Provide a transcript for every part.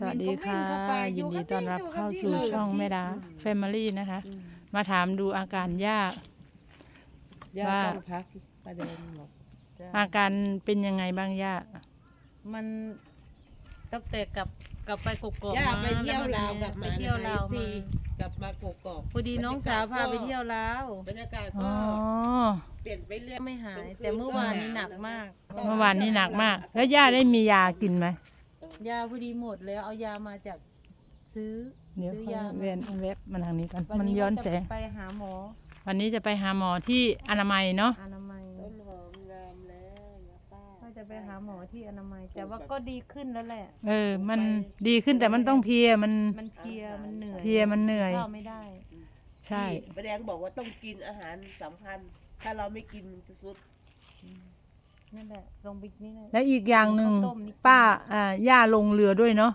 สวัสดีค่ะ ยินดีต้อนรับเข้าสู่ช่องแม่ดาแฟมิลี่นะคะ มาถามดูอาการย่าย่าว่า ต้องพักประเด็นบอกอาการเป็นยังไงบ้างย่ามันตั้งแต่กลับกลับไปกกอกย่ามาไปเที่ยวลาวกลับไปมาเที่ยวลาวทีมากลับมากกอกพอดีน้องสาวพาไปเที่ยวลาวบรรยากาศอ๋ก็อ เปลี่ยนไปเรื่อยไม่หาย แต่เมื่อวานนี้หนักมาก เมื่อวานนี้หนักมาก แล้วย่าได้มียากินไหม ยาพอดีหมดแล้วเอายามาจากซื้อเดี๋ยวซื้อค่อยยาเวียนเว็บมันทางนี้กันวัมันย้อนแสง ก็จะไปหาหมอวันนี้จะไปหาหมอที่อนามัยเนาะ อนามัยต้นหอมงามแล้วยาป้าก็จะไปหาหมอที่อนามัย แต่ว่าก็ดีขึ้นแล้วแหละ เออ มันดีขึ้นแต่มันต้องเพลีย มันมันเพลียมันเหนื่อยเพลีย มันเหนื่อย ข้าวไม่ได้ใช่ประเด็นบอกว่าต้องกินอาหารสำคัญ ถ้าเราไม่กินมันจะสุด นั่นแหละลงไปนี่แหละ แล้วอีกอย่างหนึ่งข้าวต้มนี่ ป้าอ่าย่าลงเรือด้วยเนาะ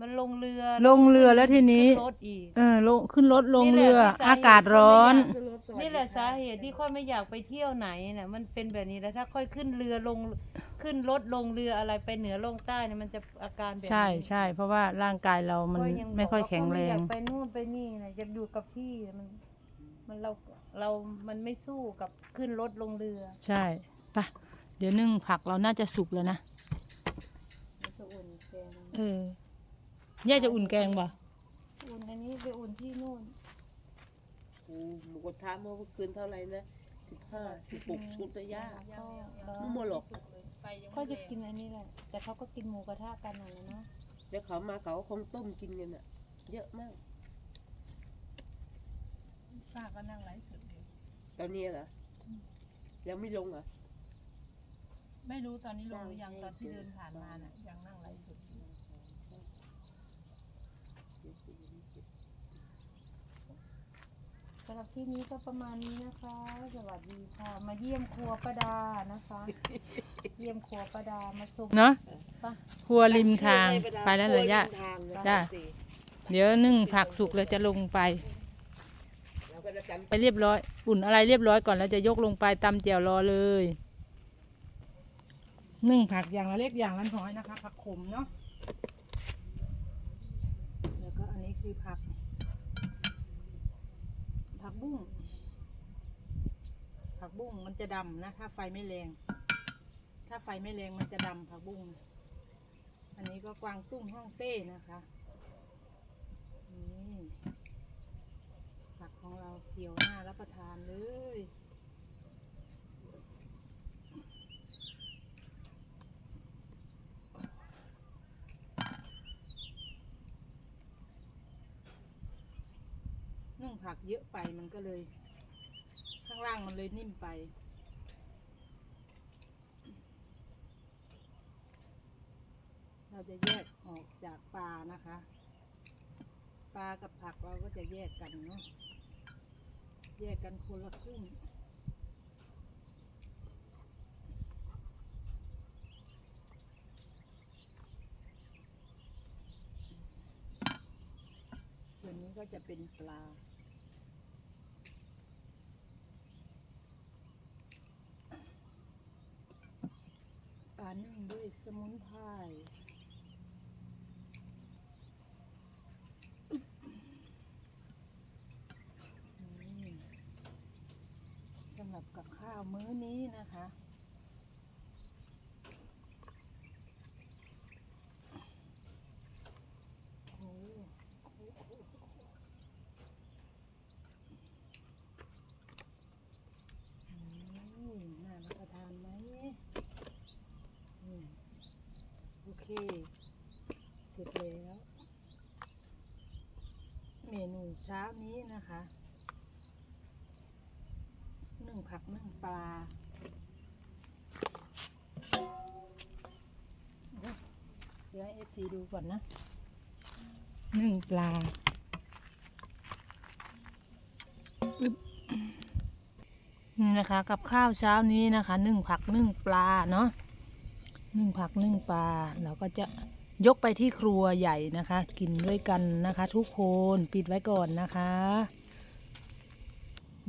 มันลงเรือลงเรือแล้วทีนี้ ขึ้รถอีก เออลงขึ้นรถลงนี่แหละเรือที่สาเหตุอากาศร้อนขึ้นรถสวัสดินี่แหละสาเหตุที่ค่อยไม่อยากไปเที่ยวไหนเนี่ยมันเป็นแบบนี้แล้วถ้าค่อยขึ้นเรือลงขึ้นรถลงเรืออะไรไปเหนือลงใต้เนี่ยมันจะอาการแบบนี้ใช่ใช่เพราะว่าร่างกายเรามันก็ยังไม่ค่อยบกว่าแข็งแรก็ไม่อง ยากไปนู่นไปนี่นะจะอยู่กับที่มัน มันเราเรามันไม่สู้กับขึ้นรถลงเรือ ใช่ปะเดี๋ยวนึ่งผักเราน่าจะสุกแล้วนะมันจะอุ่นแกงเออย่าจะอุ่นแกงป่ะอุ่นอันนี้ไปอุ่นที่นู่นโอ้หมูกระทะเมื่อคืนเท่าไหร่นะสิบห้าสิบหกชุดนะย่าก็ไม่หมดหรอกก็จะกินอันนี้แหละแต่เขาก็กินหมูกระทะกันน่ะนะเนาะเดี๋ยวเขามาเขาก็คงต้มกินกันอะ เยอะมากป้าก็นั่งไลฟ์สดอยู่ตอนนี้เหรอยังไม่ลงเหรอ ไม่รู้ตอนนี้ลงหรือยังตอนที่เดินผ่านมาน่ะยังนั่งไลฟ์สดอยู่สำหรับที่นี้ก็ประมาณนี้นะคะ สวัสดีค่ะ มาเยี่ยมครัวป้าดานะคะ เยี่ยมครัวป้าดามาส่งเนาะไปครัวริมทางไปแล้วเหรอย่าทางนะจ้ะ เดี๋ยวนึ่งผักสุกแล้วจะลงไปเราก็จะกันไปเรียบร้อย อุ่นอะไรเรียบร้อยก่อนแล้วจะยกลงไปตำเจียวรอเลย นึ่งผักอย่างละเล็กอย่างละน้อยนะคะ ผักขมเนาะแล้วก็อันนี้คือผัก ผักบุ้งผักบุ้งมันจะดำนะถ้าไฟไม่แรง ถ้าไฟไม่แรงมันจะดำผักบุ้งอันนี้ก็กวางตุ้งห้องเต้นะคะนี่ผักของเราเขียวหน้ารับประทานเลย นึ่งผัก เยอะไปมันก็เลย ข้างล่างมันเลยนิ่มไป เราจะแยกออกจากปลานะคะ ปลากับผักเราก็จะแยกกันเนาะแยกกันคนละครึ่งส่วนนี้ก็จะเป็นปลา ปลา นึ่งด้วยสมุนไพรนี่สำหรับกับข้าวมื้อนี้นะคะ โอ้โหอืมน่ารับประทานไหมอืมโอเค เสร็จแล้ว เมนูเช้า นะคะนึ่งผักนึ่งปลาเดี๋ยวให้เอฟซีดูก่อนนะนึ่งปลาอึ๊บนี่นะคะกับข้าวเช้านี้นะคะนึ่งผักนึ่งปลาเนาะนึ่งผักนึ่งปลาเราก็จะยกไปที่ครัวใหญ่นะคะ กินด้วยกันนะคะ ทุกคนปิดไว้ก่อนนะคะ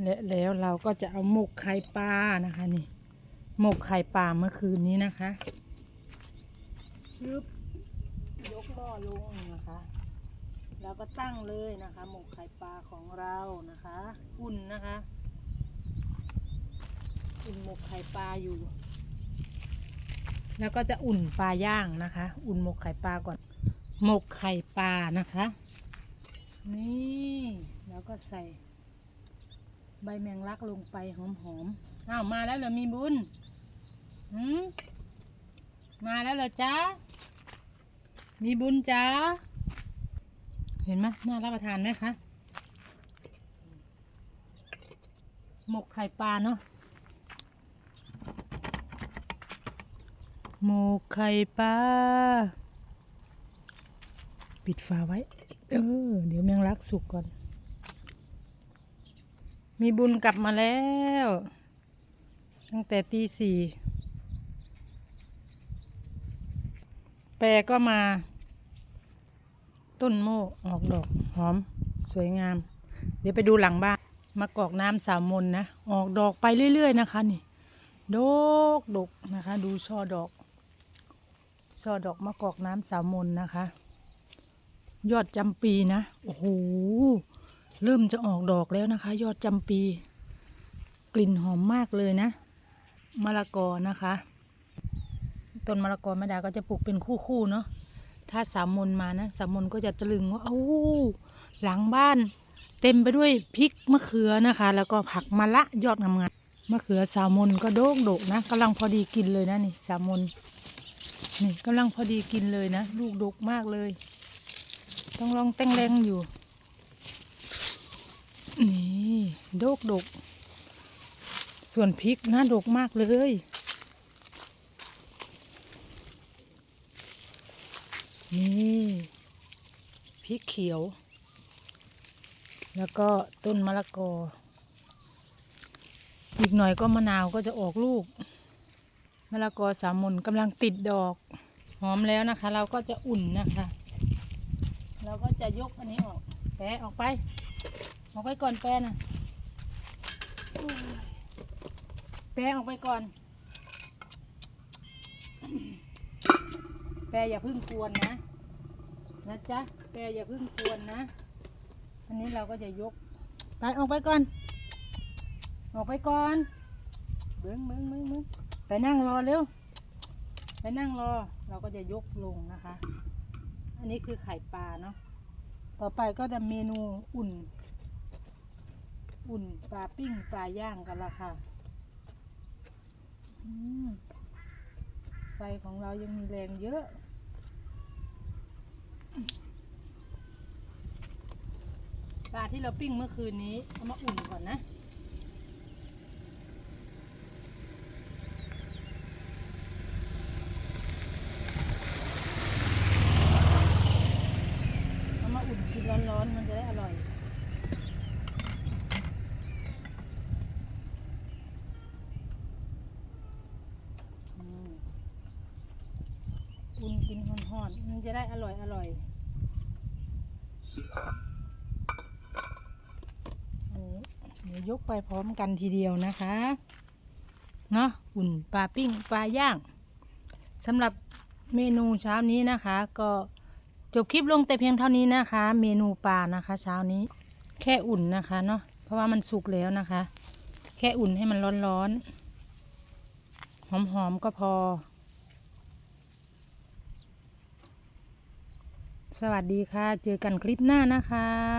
และแล้วเราก็จะเอาหมกไข่ปลานะคะนี่หมกไข่ปลาเมื่อคืนนี้นะคะชึบยกหม้อลงนะคะ แล้วก็ตั้งเลยนะคะ หมกไข่ปลาของเรานะคะอุ่นนะคะอุ่นหมกไข่ปลาอยู่ แล้วก็จะอุ่นปลาย่างนะคะ อุ่นหมกไข่ปลาก่อน หมกไข่ปลานะคะ นี่แล้วก็ใส่ ใบแมงลักลงไปหอมๆอ้าวมาแล้วเหรอมีบุญหืมมาแล้วเหรอจ๊ะมีบุญจ้าเห็นไหมน่ารับประทานไหมคะหมกไข่ปลาเนาะหมกไข่ปลาปิดฝาไว้ เออ เดี๋ยวแมงลักสุกก่อน มีบุญกลับมาแล้ว ตั้งแต่ตีสี่แปรก็มา ต้นโมกออกดอกหอม สวยงาม เดี๋ยวไปดูหลังบ้านมากอกน้ำสาวมนนะ ออกดอกไปเรื่อย ๆ นะคะนี่ดกดกนะคะ ดูช่อดอกช่อดอกมะกอกน้ำสาวมนนะคะ ยอดจำปีนะ โอ้โห เริ่มจะออกดอกแล้วนะคะ ยอดจำปี กลิ่นหอมมากเลยนะมะละกอนะคะต้นมะละกอแม่ดาก็จะปลูกเป็นคู่ๆเนาะถ้าสามมนมานะสามมนก็จะตะลึงว่าเอ้าหลังบ้าน เต็มไปด้วยพริกมะเขือนะคะ แล้วก็ผักมะละยอดงามๆมะเขือสามมนก็โดกดกนะกำลังพอดีกินเลยนะนี่สามมนนี่กำลังพอดีกินเลยนะ ลูกดกมากเลย ต้องลองแต่งแรงอยู่ นี่ดกดก ส่วนพริกน่าดกมากเลย นี่พริกเขียว แล้วก็ต้นมะละกอ อีกหน่อยก็มะนาวก็จะออกลูก มะละกอสามมนกำลังติดดอก หอมแล้วนะคะ เราก็จะอุ่นนะคะ เราก็จะยกอันนี้ออกแปะออกไป ออกไปก่อนแปะนะแปะออกไปก่อน แปะอย่าพึ่งกวนนะ นะจ๊ะ แปะอย่าพึ่งกวนนะ อันนี้เราก็จะยก ไปออกไปก่อน ออกไปก่อนเบิ้งเบิ้งเบิ้งเบิ้งไปนั่งรอเร็ว ไปนั่งรอ เราก็จะยกลงนะคะ อันนี้คือไข่ปลาเนาะ ต่อไปก็จะเมนูอุ่น อุ่นปลาปิ้งปลาย่างกันละค่ะไฟของเรายังมีแรงเยอะปลาที่เราปิ้งเมื่อคืนนี้เอามาอุ่นก่อนนะ เอามาอุ่นกินร้อนๆ มันจะได้อร่อย อืมอุ่นกินห่อนๆ มันจะได้อร่อยอร่อยอันนี้เดี๋ยวยกไปพร้อมกันทีเดียวนะคะเนาะอุ่นปลาปิ้งปลาย่างสำหรับเมนูเช้านี้นะคะ ก็จบคลิปลงแต่เพียงเท่านี้นะคะ เมนูปลานะคะ เช้านี้แค่อุ่นนะคะเนาะเพราะว่ามันสุกแล้วนะคะ แค่อุ่นให้มันร้อนๆหอมๆก็พอ สวัสดีค่ะ เจอกันคลิปหน้านะคะ